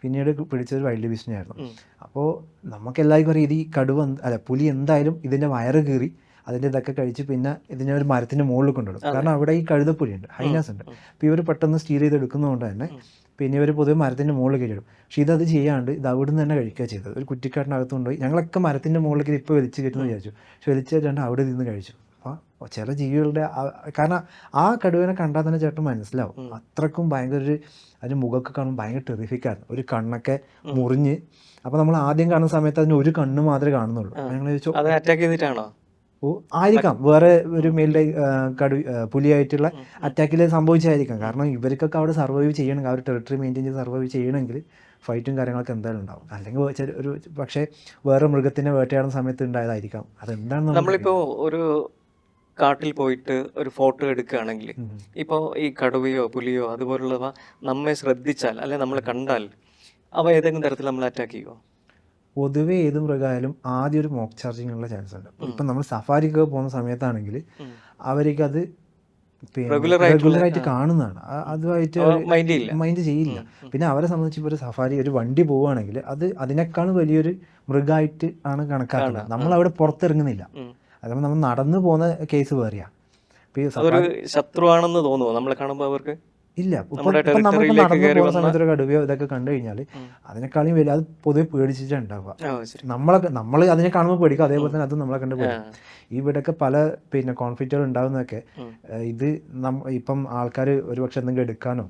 പിന്നീട് പിടിച്ചത് വൈൽഡ് ബീസ്റ്റിനെ ആയിരുന്നു അപ്പോൾ നമുക്ക് എല്ലാവർക്കും അറിയാം ഇത് ഈ കടുവ അല്ല പുലി എന്തായാലും ഇതിന്റെ വയറ് കീറി അതിന്റെ ഇതൊക്കെ കഴിച്ച് പിന്നെ ഇതിനെ ഒരു മരത്തിന്റെ മുകളിൽ കൊണ്ടിടും കാരണം അവിടെ ഈ കഴുതപ്പുലിയുണ്ട് ഹൈനാസ് ഉണ്ട്. അപ്പോൾ ഇവർ പെട്ടെന്ന് സ്റ്റീൽ ചെയ്ത് എടുക്കുന്നതുകൊണ്ട് തന്നെ പിന്നെ ഇവർ പൊതുവെ മരത്തിന്റെ മുകളിൽ കയറിയിടും. പക്ഷേ ഇതത് ചെയ്യാണ്ട് ഇത് അവിടെ നിന്ന് തന്നെ കഴിക്കുക ചെയ്തത്. ഒരു കുറ്റിക്കാട്ടിനകത്ത് കൊണ്ടുപോയി ഞങ്ങളൊക്കെ മരത്തിന്റെ മുകളിൽ കയറി ഇപ്പോൾ വലിച്ചു കയറ്റുമെന്ന് വിചാരിച്ചു. പക്ഷെ വലിച്ചു കയറ്റാണ്ട് അവിടെ നിന്ന് കഴിച്ചു. അപ്പോൾ ചില ജീവികളുടെ കാരണം ആ കടുവനെ കണ്ടാൽ തന്നെ ചേട്ടൻ മനസ്സിലാവും. അത്രക്കും ഭയങ്കര ഒരു അതിന്റെ മുഖമൊക്കെ കാണുമ്പോൾ ഭയങ്കര ടെറിഫിക്കായിരുന്നു ഒരു കണ്ണൊക്കെ മുറിഞ്ഞ്. അപ്പോൾ നമ്മൾ ആദ്യം കാണുന്ന സമയത്ത് അതിന് ഒരു കണ്ണ് മാത്രമേ കാണുന്നുള്ളൂ. ഞങ്ങൾ ചോദിച്ചു അത് അറ്റാക്ക് ചെയ്തിട്ടാണോ? ഓ ആയിരിക്കാം. വേറെ ഒരു മെയിലെ കടു പുലിയായിട്ടുള്ള അറ്റാക്കിൽ സംഭവിച്ചായിരിക്കാം. കാരണം ഇവർക്കൊക്കെ അവിടെ സർവൈവ് ചെയ്യണമെങ്കിൽ ആ ഒരു ടെറിട്ടറി മെയിന്റെയിൻ ചെയ്ത് സർവൈവ് ചെയ്യണമെങ്കിൽ ഫൈറ്റും കാര്യങ്ങളൊക്കെ എന്തായാലും ഉണ്ടാവും. അല്ലെങ്കിൽ ഒരു പക്ഷേ വേറെ മൃഗത്തിനെ വേട്ടയാടുന്ന സമയത്ത് ഉണ്ടായതായിരിക്കാം. അതെന്താണെന്ന് നമ്മളിപ്പോ ഒരു കാട്ടിൽ പോയിട്ട് ഒരു ഫോട്ടോ എടുക്കുകയാണെങ്കിൽ ഇപ്പോൾ ഈ കടുവയോ പുലിയോ അതുപോലുള്ളവ നമ്മെ ശ്രദ്ധിച്ചാൽ അല്ലെ നമ്മൾ കണ്ടാൽ അവ ഏതെങ്കിലും തരത്തിൽ നമ്മൾ അറ്റാക്ക് ചെയ്യുമോ പൊതുവേ ഏത് മൃഗമായാലും ആദ്യം ഒരു മോക്ക് ചാർജിങ് ഉള്ള ചാൻസ് ഉണ്ട്. ഇപ്പം നമ്മൾ സഫാരിക്ക് പോകുന്ന സമയത്താണെങ്കിൽ. അവർക്ക് അത് റെഗുലറായിട്ട് കാണുന്നതാണ്. അതുമായിട്ട് മൈൻഡ് ചെയ്യില്ല. മൈൻഡ് ചെയ്യില്ല. പിന്നെ അവരെ സംബന്ധിച്ച് ഇപ്പോൾ ഒരു സഫാരി ഒരു വണ്ടി പോവുകയാണെങ്കിൽ അത് അതിനേക്കാളും വലിയൊരു മൃഗമായിട്ട് ആണ് കണക്കാക്കുന്നത്. നമ്മൾ അവിടെ പുറത്തിറങ്ങുന്നില്ല. അതുകൊണ്ട് നമ്മൾ നടന്നു പോകുന്ന കേസ് വേറെയാ. ഇപ്പൊ ഈ അതൊരു ശത്രുവാണെന്ന് തോന്നുന്നു നമ്മളെ കാണുമ്പോൾ അവർക്ക്? ഇല്ല നമുക്ക് നടന്നു പോകുന്ന ഒരു കടുവയോ ഇതൊക്കെ കണ്ടു കഴിഞ്ഞാൽ. അതിനേക്കാളും വലിയ അത് പൊതുവെ പേടിച്ചിട്ടാണ് ഉണ്ടാവുക ആ നമ്മളെ നമ്മൾ അതിനെ കാണുമ്പോൾ പേടിക്കും. അതേപോലെ തന്നെ അത് നമ്മളെ കണ്ട്. പേടിക്കും. ഇവിടെയൊക്കെ പല പിന്നെ കോൺഫ്ലിക്റ്റുകൾ ഉണ്ടാകുന്നതൊക്കെ ഇത് നം- ഇപ്പം ആൾക്കാർ ഒരുപക്ഷെ എന്തെങ്കിലും എടുക്കാനോ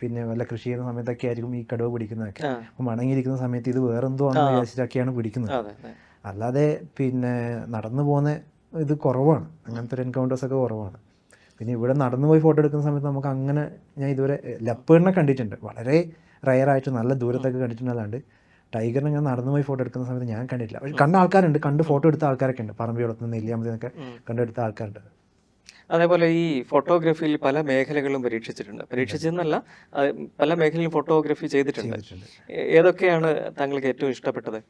പിന്നെ വല്ല കൃഷി ചെയ്യുന്ന സമയത്തൊക്കെ ആയിരിക്കും ഈ കടുവ പിടിക്കുന്നതൊക്കെ. അപ്പം മണങ്ങിയിരിക്കുന്ന സമയത്ത് ഇത് വേറെന്തോ ആണെന്ന് വിചാരിച്ചിട്ടൊക്കെയാണ് പിടിക്കുന്നത്. അല്ലാതെ പിന്നെ നടന്നു പോകുന്ന ഇത് കുറവാണ്. അങ്ങനത്തെ ഒരു എൻകൗണ്ടേഴ്സൊക്കെ കുറവാണ്. പിന്നെ ഇവിടെ നടന്നു പോയി ഫോട്ടോ എടുക്കുന്ന സമയത്ത് നമുക്ക് അങ്ങനെ ഞാൻ ഇതുവരെ ലെപ്പേഡിനെ കണ്ടിട്ടുണ്ട്. വളരെ റയറായിട്ട് നല്ല ദൂരത്തൊക്കെ കണ്ടിട്ടുണ്ട് അല്ലാണ്ട് ടൈഗറിനെ ഞാൻ നടന്നു പോയി ഫോട്ടോ എടുക്കുന്ന സമയത്ത് ഞാൻ കണ്ടിട്ടില്ല. പക്ഷെ കണ്ട ആൾക്കാരുണ്ട്. കണ്ട് ഫോട്ടോ എടുത്ത ആൾക്കാരൊക്കെ ഉണ്ട്. പറമ്പിയോളത്ത് നെല്ലിയാമ്പതി എന്നൊക്കെ കണ്ടെടുത്ത ആൾക്കാരുണ്ട്. അതേപോലെ ഈ ഫോട്ടോഗ്രാഫിയിൽ പല മേഖലകളും പരീക്ഷിച്ചിട്ടുണ്ട്. പരീക്ഷിച്ചെന്നല്ല പല മേഖലയിലും ഫോട്ടോഗ്രാഫി ചെയ്തിട്ടുണ്ട്. ഏതൊക്കെയാണ് താങ്കൾക്ക് ഏറ്റവും ഇഷ്ടപ്പെട്ടത്?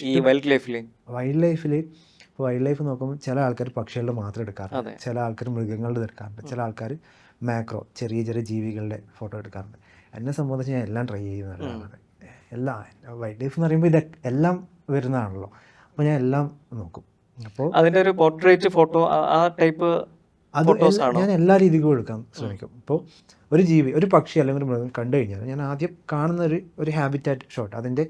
ഈ വൈൽഡ് ലൈഫിൽ വൈൽഡ് ലൈഫിൽ ഇപ്പോൾ വൈൽഡ് ലൈഫ് നോക്കുമ്പോൾ ചില ആൾക്കാർ പക്ഷികളുടെ മാത്രം എടുക്കാറുണ്ട്. ചില ആൾക്കാർ മൃഗങ്ങളുടെ എടുക്കാറുണ്ട്. ചില ആൾക്കാർ മാക്രോ ചെറിയ ചെറിയ ജീവികളുടെ ഫോട്ടോ എടുക്കാറുണ്ട്. എന്നെ സംബന്ധിച്ച് ഞാൻ എല്ലാം ട്രൈ ചെയ്യുന്ന ഒരാളാണ് എല്ലാം വൈൽഡ് ലൈഫ് എന്ന് പറയുമ്പോൾ ഇത് എല്ലാം വരുന്നതാണല്ലോ. അപ്പോൾ ഞാൻ എല്ലാം നോക്കും. അപ്പോൾ അതിന്റെ ഒരു പോർട്രേറ്റ് ഫോട്ടോ ആ ടൈപ്പ് അത് ഞാൻ എല്ലാ രീതിക്കും എടുക്കാൻ ശ്രമിക്കും. ഇപ്പോൾ ഒരു ജീവി ഒരു പക്ഷി അല്ലെങ്കിൽ ഒരു മൃഗം കണ്ടു കഴിഞ്ഞാൽ ഞാൻ ആദ്യം കാണുന്ന ഒരു ഒരു ഹാബിറ്റാറ്റ് ഷോട്ട് അതിന്റെ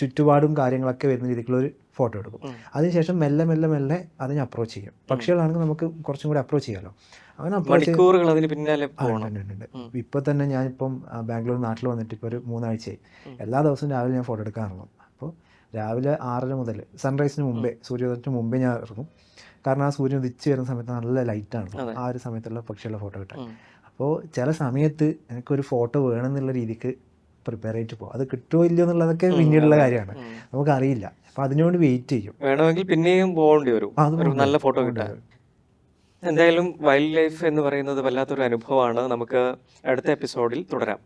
ചുറ്റുപാടും കാര്യങ്ങളൊക്കെ വരുന്ന രീതിക്കുള്ള ഒരു ഫോട്ടോ എടുക്കും. അതിനുശേഷം മെല്ലെ മെല്ലെ മെല്ലെ അതിനെ അപ്രോച്ച് ചെയ്യും. പക്ഷികളാണെങ്കിൽ നമുക്ക് കുറച്ചും കൂടി അപ്രോച്ച് ചെയ്യാമല്ലോ അങ്ങനെ അപ്രോച്ച് മണിക്കൂറുകൾ അതിന് പിന്നാലെ ഉണ്ട് ഇപ്പൊ തന്നെ ഞാനിപ്പം ബാംഗ്ലൂർ നാട്ടിൽ വന്നിട്ട് ഇപ്പോൾ ഒരു മൂന്നാഴ്ചയായി. എല്ലാ ദിവസവും രാവിലെ ഞാൻ ഫോട്ടോ എടുക്കാറുള്ളൂ. അപ്പോൾ രാവിലെ ആറര മുതൽ സൺറൈസിന് മുമ്പേ സൂര്യോദയത്തിന് മുമ്പേ ഞാൻ ഇറങ്ങും. കാരണം ആ സൂര്യൻ ഉദിച്ച് വരുന്ന സമയത്ത് നല്ല ലൈറ്റാണ് ആ ഒരു സമയത്തുള്ള പക്ഷികളുടെ ഫോട്ടോ കിട്ടാൻ. അപ്പോൾ ചില സമയത്ത് എനിക്കൊരു ഫോട്ടോ വേണം എന്നുള്ള രീതിക്ക് പ്രിപ്പയർ ആയിട്ട് പോകും അത് കിട്ടുമോ ഇല്ലയോ എന്നുള്ളതൊക്കെ പിന്നീടുള്ള കാര്യമാണ്. നമുക്കറിയില്ല. അപ്പോൾ അതിനുവേണ്ടി വെയിറ്റ് ചെയ്യും. വേണമെങ്കിൽ പിന്നെയും പോകേണ്ടി വരും. ഒരു നല്ല ഫോട്ടോ കിട്ടാൻ. എന്തായാലും വൈൽഡ് ലൈഫ് എന്ന് പറയുന്നത് വല്ലാത്തൊരു അനുഭവമാണ്. നമുക്ക് അടുത്ത എപ്പിസോഡിൽ തുടരാം.